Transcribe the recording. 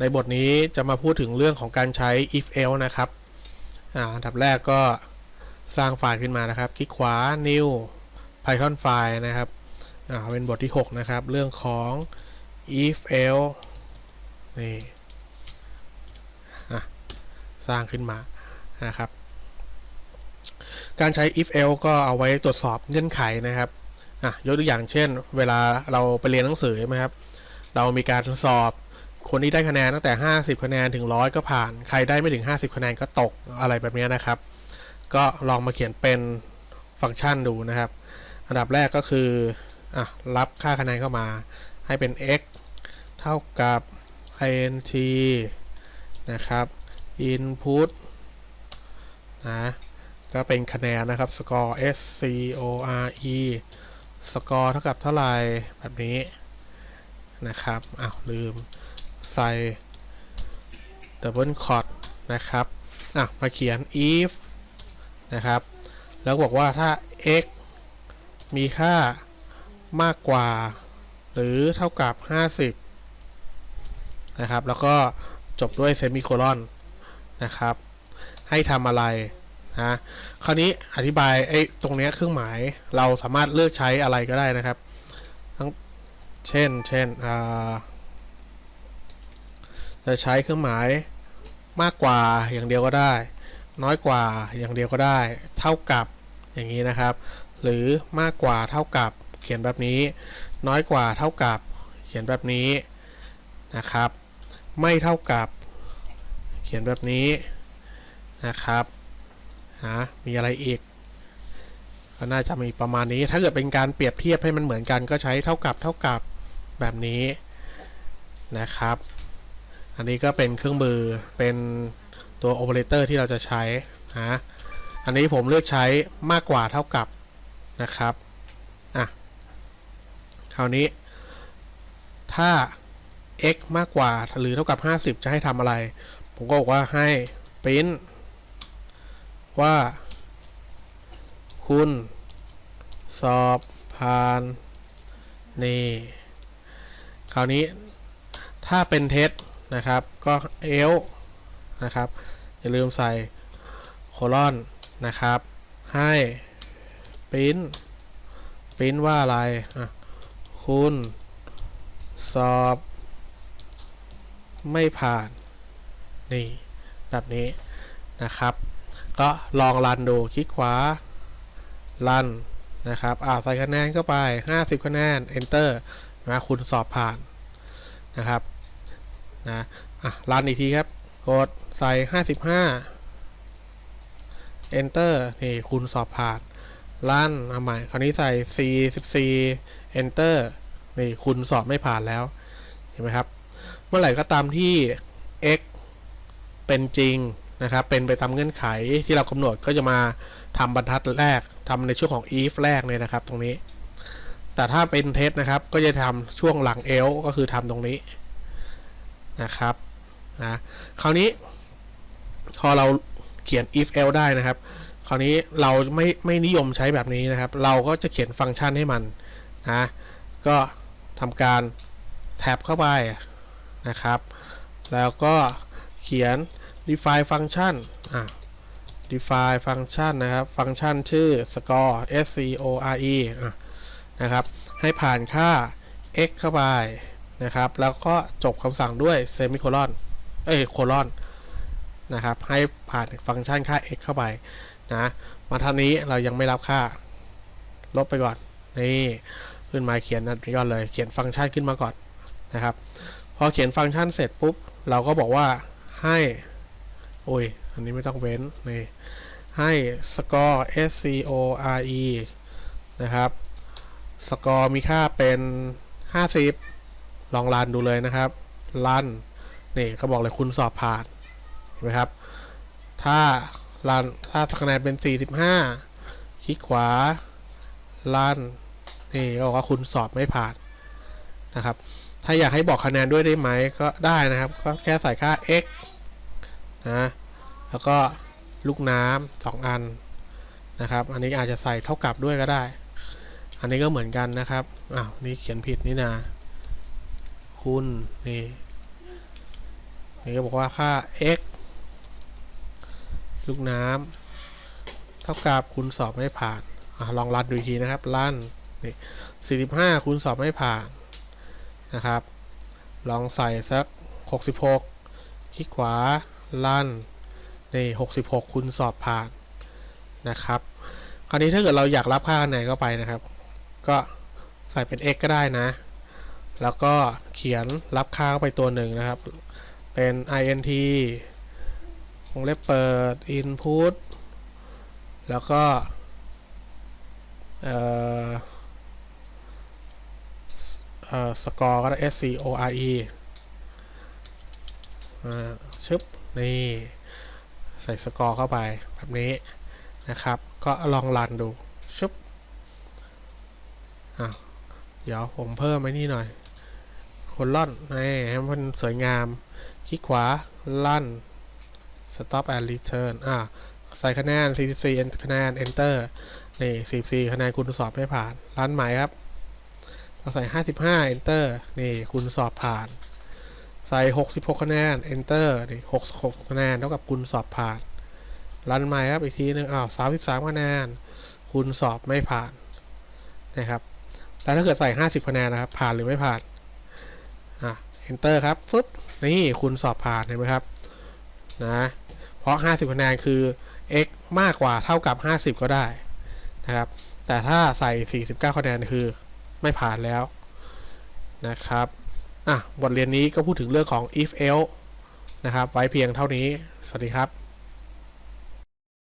ในบทนี้จะมาพูดถึงเรื่องของการใช้ if else นะครับอันดับแรกก็สร้างไฟล์ขึ้นมานะครับ คลิกขวา new python file นะครับเป็นบทที่ 6 นะครับ เรื่องของ if else นี่สร้างขึ้นมานะครับ การใช้ if else ก็เอาไว้ตรวจสอบเงื่อนไขนะครับยกตัวอย่างเช่น เวลาเราไปเรียนหนังสือใช่ไหมครับ เรามีการสอบ คนที่ได้คะแนนตั้งแต่ 50 คะแนนถึง 100 ก็ผ่าน ใครได้ไม่ถึง 50 คะแนนก็ตกอะไรแบบนี้นะครับ ก็ลองมาเขียนเป็นฟังก์ชันดูนะครับ อันดับแรกก็คืออะรับค่าคะแนนเข้ามา ให้เป็น x เท่ากับ int นะครับ input นะก็เป็นคะแนนนะครับ score s c o r e score เท่ากับเท่าไหร่แบบนี้นะครับอ้าวลืม ใส่ double quote นะครับ อะ มาเขียน if นะครับ แล้วบอกว่าถ้า x มีค่ามากกว่า หรือเท่ากับ 50 นะครับ แล้วก็จบด้วยเซมิโคลอนนะครับ ให้ทำอะไรนะคราวนี้อธิบายไอ้ตรงเนี้ยเครื่องหมายเราสามารถเลือกใช้อะไรก็ได้นะครับ ทั้งเช่น เช่นอ่า จะใช้เครื่องหมายมากกว่าอย่างเดียวก็ได้ น้อยกว่าอย่างเดียวก็ได้ เท่ากับอย่างนี้นะครับ หรือมากกว่าเท่ากับเขียนแบบนี้ น้อยกว่าเท่ากับเขียนแบบนี้นะครับ ไม่เท่ากับ เขียนแบบนี้นะครับฮะมีอะไรอีกก็น่าจะมีประมาณนี้ ถ้าเกิดเป็นการเปรียบเทียบให้มันเหมือนกันก็ใช้เท่ากับเท่ากับแบบนี้นะครับ อันนี้ก็เป็นเครื่องมือเป็นตัวโอเปอเรเตอร์ที่เราจะใช้นะอันนี้ผมเลือกใช้มากกว่าเท่ากับนะครับอะคราวนี้ ถ้า x มากกว่าหรือเท่ากับ 50 จะให้ทำอะไร ผมก็บอกว่าให้ print ว่า คุณสอบผ่าน นี่ คราวนี้ถ้าเป็นเท็จ นะครับ ก็ else นะครับ อย่าลืมใส่โคลอนนะครับ ให้ print print ว่าอะไรอะคุณสอบไม่ผ่าน นี่ แบบนี้นะครับ ก็ลองรันดูคลิกขวา รันนะครับ อ่าใส่คะแนนเข้าไป 50 คะแนน enter นะคุณสอบผ่านนะครับ นะอะรันอีกทีครับ กดใส่ 55 enter นี่คุณสอบผ่านรันเอาใหม่คราวนี้ใส่ 44 enter นี่คุณสอบไม่ผ่านแล้ว เห็นไหมครับ เมื่อไหร่ก็ตามที่ x เป็นจริงนะครับ เป็นไปตามเงื่อนไขที่เรากำหนดก็จะมาทำบรรทัดแรกทำในช่วงของ if แรกเลยนะครับ ตรงนี้ แต่ถ้าเป็นเทสนะครับ ก็จะทำช่วงหลัง else ก็คือทำตรงนี้ นะครับนะคราวนี้ พอเราเขียน if else ได้นะครับ คราวนี้เราไม่ไม่นิยมใช้แบบนี้นะครับ เราก็จะเขียนฟังก์ชันให้มันนะก็ทำการแท็บเข้าไปนะครับ แล้วก็เขียน define function อะ define function นะครับ ฟังก์ชันชื่อ score s c o r e อะนะครับ ให้ผ่านค่า x เข้าไป นะครับ แล้วก็จบคำสั่งด้วย semicolon เอ้ย colon นะครับ ให้ผ่านฟังก์ชันค่า x เข้าไปนะมาท่านี้เรายังไม่รับค่า ลบไปก่อน นี่ขึ้นมาเขียนอันนี้ก่อนเลย เขียนฟังก์ชันขึ้นมาก่อนนะครับ พอเขียนฟังก์ชันเสร็จปุ๊บ เราก็บอกว่าให้ โอ้ย อันนี้ไม่ต้องเว้น นี่ ให้ score s c o r e นะครับ score มีค่าเป็น 50 ลองรันดูเลยนะครับรันนี่ก็บอกเลยคุณสอบผ่านเห็นไหมครับ ถ้ารันถ้าคะแนนเป็น 45 คลิกขวารันนี่ก็บอกว่าคุณสอบไม่ผ่านนะครับ ถ้าอยากให้บอกคะแนนด้วยได้ไหมก็ได้นะครับ ก็แค่ใส่ค่า x นะแล้วก็ลูกน้ำสองอันนะครับ อันนี้อาจจะใส่เท่ากับด้วยก็ได้ อันนี้ก็เหมือนกันนะครับอ้าวนี่เขียนผิดนี่นะ คุณนี่นี่ก็บอกว่าค่า x ลูกน้ำเท่ากับคูณสอบไม่ผ่านอลองรันดูทีนะครับรันนี่45คูณสอบไม่ผ่านนะครับ ลองใส่สัก66คลิกขวาลั่นนี่66คุณสอบผ่านนะครับ คราวนี้ถ้าเกิดเราอยากรับค่าคะแนนเข้าไปนะครับ ก็ใส่เป็น x ก็ได้นะ แล้วก็เขียนรับค่าเข้าไปตัวหนึ่งนะครับ เป็น int วงเล็บเปิด input แล้วก็เอ่อเอ่อ score ก็ได้ s c o r e อ่าชึบนี่ใส่สกอร์เข้าไปแบบนี้นะครับ ก็ลองรันดูชึบอะเดี๋ยวผมเพิ่มไว้นี่หน่อย คนล่อนนี่ให้มันสวยงาม คลิกขวาลั่น stop and return อะใส่คะแนน 44 คะแนน enter นี่ 44 คะแนนคุณสอบไม่ผ่านรันใหม่ครับเราใส่ 55 enter นี่คุณสอบผ่าน ใส่ 66 คะแนน enter นี่66 คะแนนเท่ากับคุณสอบผ่านรันใหม่ครับอีกทีหนึงอ้าว 33 คะแนน คุณสอบไม่ผ่านนะครับ แล้วถ้าเกิดใส่ 50 คะแนนนะครับ ผ่านหรือไม่ผ่าน enter ครับฟึบนี่คุณสอบผ่านเห็นไหมครับนะเพราะ 50คะแนนคือ x มากกว่าเท่ากับ 50 ก็ได้นะครับ แต่ถ้าใส่ 49คะแนนคือไม่ผ่านแล้วนะครับอะบทเรียนนี้ก็พูดถึงเรื่องของ if else นะครับ ไว้เพียงเท่านี้ สวัสดีครับ